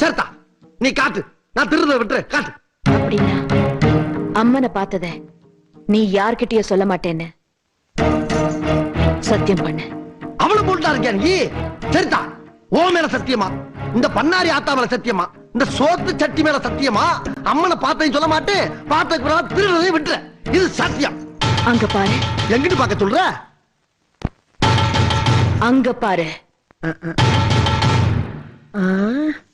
சரிதா நீ காட்டு. நான் திருடுறத விட்டுரு காட்டு. அப்படின்னா அம்மனை பார்த்தத நீ யார்கிட்டயும் சொல்ல மாட்டேன்னு சத்தியம் பண்ணு. அவளு போட்டா இருக்கியா நீ சரிதா ஓ மேல சத்தியமா? இந்த பண்ணாரி ஆத்தா மேல சத்தியமா? இந்த சோத்து சட்டி மேல சத்தியமா? அம்மனை பார்த்தேன்னு சொல்ல மாட்டேன். பார்த்ததுக்கு பிறகு திருடுறதையும் விட்டுற இது சத்தியம். அங்க பாரு. எங்கிட்டு பார்க்க சொல்ற? அங்க பாரு. 啊？